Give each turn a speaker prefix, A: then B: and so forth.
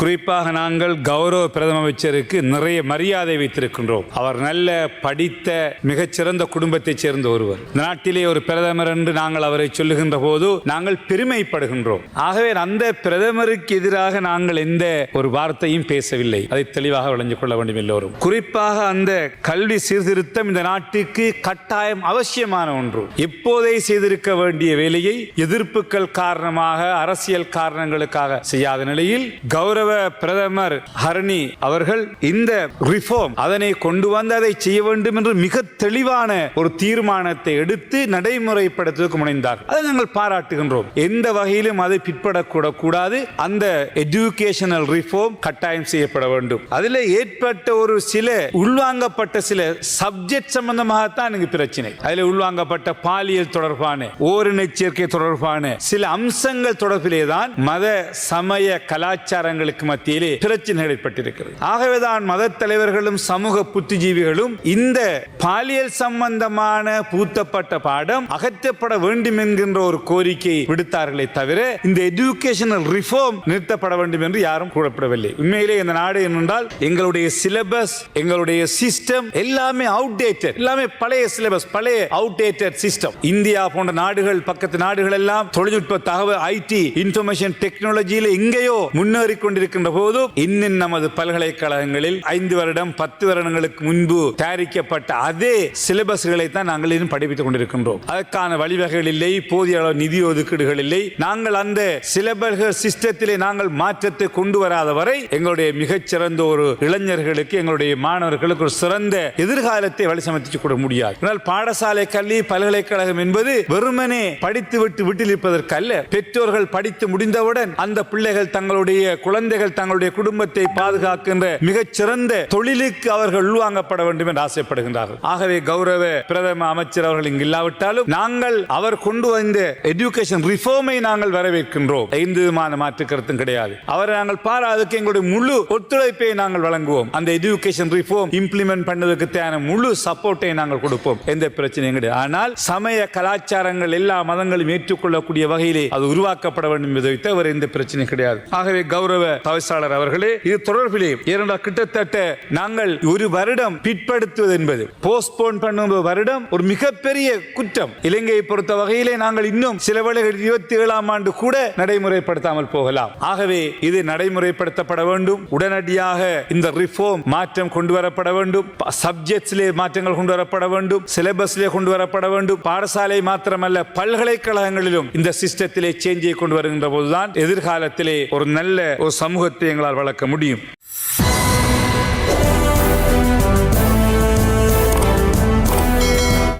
A: குறிப்பாக நாங்கள் கௌரவ பிரதம அமைச்சருக்கு நிறைய மரியாதை வைத்திருக்கின்றோம். அவர் நல்ல படித்த மிகச்சிறந்த குடும்பத்தைச் சேர்ந்த ஒருவர். இந்த நாட்டிலே ஒரு பிரதமர் என்று நாங்கள் அவரை சொல்லுகின்ற போது நாங்கள் பெருமைப்படுகின்றோம். ஆகவே அந்த பிரதமருக்கு எதிராக நாங்கள் எந்த ஒரு வார்த்தையும் பேசவில்லை. அதை தெளிவாக விளைஞ்சு கொள்ள வேண்டும் எல்லோரும். குறிப்பாக அந்த கல்வி சீர்திருத்தம் இந்த நாட்டுக்கு கட்டாயம் அவசியமான ஒன்று. இப்போதை செய்திருக்க வேண்டிய வேலையை எதிர்ப்புகள் காரணமாக அரசியல் காரணங்களுக்காக செய்யாத நிலையில் கௌரவ பிரதமர் ஹரணி அவர்கள் இந்த ரிஃபார்ம் அதனை கொண்டு வந்து அதை செய்ய வேண்டும் என்று மிக தெளிவான ஒரு தீர்மானத்தை எடுத்து நடைமுறைப்படுத்துவதற்கு முனைந்தார். அதை நாங்கள் பாராட்டுகின்றோம். எந்த வகையிலும் அதை பிற்படக்கூட கூடாது. அந்த எஜுகேஷனல் ரிஃபார்ம் கட்டாயம் செய்யப்பட வேண்டும். அதில் ஏற்பட்ட ஒரு சில உள்வாங்கப்பட்ட சில சப்ஜெக்ட் சம்பந்தமாகத்தான் இங்கு பிரச்சனை. அதில் உள்வாங்கப்பட்ட பாலியல் தொடர்பான ஓரின சேர்க்கை தொடர்பான சில அம்சங்கள் தொடர்பிலே தான் மத சமய கலாச்சாரங்களுக்கு மத்தியிலே பிரச்சனைகள் ஏற்பட்டிருக்கிறது ஆகவேதான் மத தலைவர்களும் சமூக புத்திஜீவிகளும் இந்த பாலியல் சம்பந்தமான பூத்தப்பட்ட பாடம் அகற்றப்பட வேண்டும் என்கின்ற ஒரு கோரிக்கை விடுத்தார்களே தவிர இந்த எஜுகேஷனல் ரிஃபார்ம் நிறுத்தப்பட வேண்டும் என்று யாரும் கூறப்படவில்லை. உண்மையிலே இந்த நாடு என்னென்றால் எங்களுடைய சிலபஸ் எங்களுடைய சிஸ்டம் எல்லாமே அவுடேட்டட் எல்லாமே பழைய சிலபஸ் பழைய அவுடேட்டட் சிஸ்டம் இந்தியா போன்ற நாடுகள் பக்கத்து நாடுகள் எல்லாம் தொழில்நுட்ப தகவல் ஐடி இன்ஃபர்மேஷன் டெக்னாலஜியில் எங்கேயோ முன்னேறி இருக்கின்ற போது இன்னும் நமது பல்கலைக்கழகங்களில் ஐந்து வருடம் பத்து வருடங்களுக்கு முன்பு தயாரிக்கப்பட்ட அதே சிலபஸ்களை தான் நாங்கள் இன்னும் படிப்பித்துக் கொண்டிருக்கின்றோம். அதற்கான வழிவகைகள் இல்லை போதிய அளவு நிதி ஒதுக்கீடுகள் இல்லை. நாங்கள் அந்த சிலபஸ்கள் சிஸ்டத்திலே நாங்கள் மாற்றத்தை கொண்டு வராத வரை எங்களுடைய மிகச்சிறந்த ஒரு இளைஞர்களுக்கு எங்களுடைய மாணவர்களுக்கு ஒரு சிறந்த எதிர்காலத்தை வழி சமைத்துக் கொள்ள முடியாது. ஆனால் பாடசாலை கல்வி பல்கலைக்கழகம் என்பது வெறுமனே படித்து விட்டு விட்டிருப்பதற்கு அல்ல பெற்றோர்கள் படித்து முடிந்தவுடன் அந்த பிள்ளைகள் தங்களுடைய குழந்தைகள் தங்களுடைய குடும்பத்தை பாதுகாக்கின்ற மிகச்சிறந்த தொழிலுக்கு அவர்கள் உள்வாங்கப்பட வேண்டும் என்று ஆசைப்படுகின்றார்கள். ஆகவே கௌரவ பிரதம அமைச்சர் அவர்கள் இங்கு இல்லாவிட்டாலும் நாங்கள் அவர் கொண்டு வந்த எஜுகேஷன் ரிஃபார்மை நாங்கள் வரவேற்கின்றோம். ஐந்து விதமான மாற்று கருத்தும் கிடையாது. அவரை நாங்கள் பாரா அதுக்கு எங்களுடைய முழு ஒத்துழைப்பை நாங்கள் வழங்குவோம். அந்த எஜுகேஷன் ரிஃபார்ம் இம்ப்ளிமெண்ட் பண்ணதுக்கு தேவையான முழு சப்போர்ட்டை நாங்கள் கொடுப்போம். எந்த பிரச்சனையும் கிடையாது. ஆனால் சமய கலாச்சாரங்கள் எல்லா மதங்களும் ஏற்றுக்கொள்ளக்கூடிய வகையிலே அது உருவாக்கப்பட வேண்டும் என்பதை தவிர எந்த பிரச்சனையும் கிடையாது. ஆகவே கௌரவ தவிசாளர் அவர்களே இது தொடர்பிலே ஏனென்றால் கிட்டத்தட்ட நாங்கள் ஒரு வருடம் பிற்படுத்துவது என்பது. போஸ்ட்போன் பண்ணும் வருடம் ஒரு மிகப்பெரிய குற்றம். இலங்கையை பொறுத்த வகையிலே நாங்கள் இன்னும் சில வேளைகள் இருபத்தி ஏழாம் ஆண்டு கூட நடைமுறைப்படுத்தாமல் போகலாம். ஆகவே இது நடைமுறைப்படுத்தப்பட வேண்டும். உடனடியாக இந்த ரிஃபார்ம் மாற்றம் கொண்டு வரப்பட வேண்டும். சப்ஜெக்ட்ஸிலே மாற்றங்கள் கொண்டு வரப்பட வேண்டும். சிலபஸிலே கொண்டு வரப்பட வேண்டும். பாடசாலை மாத்திரமல்ல பல்கலைக்கழகங்களிலும் இந்த சிஸ்டத்திலே சேஞ்சை கொண்டு வருகின்ற போதுதான் எதிர்காலத்திலே ஒரு நல்ல ஒரு சமூகத்தை எங்களால் வளர்க்க முடியும்.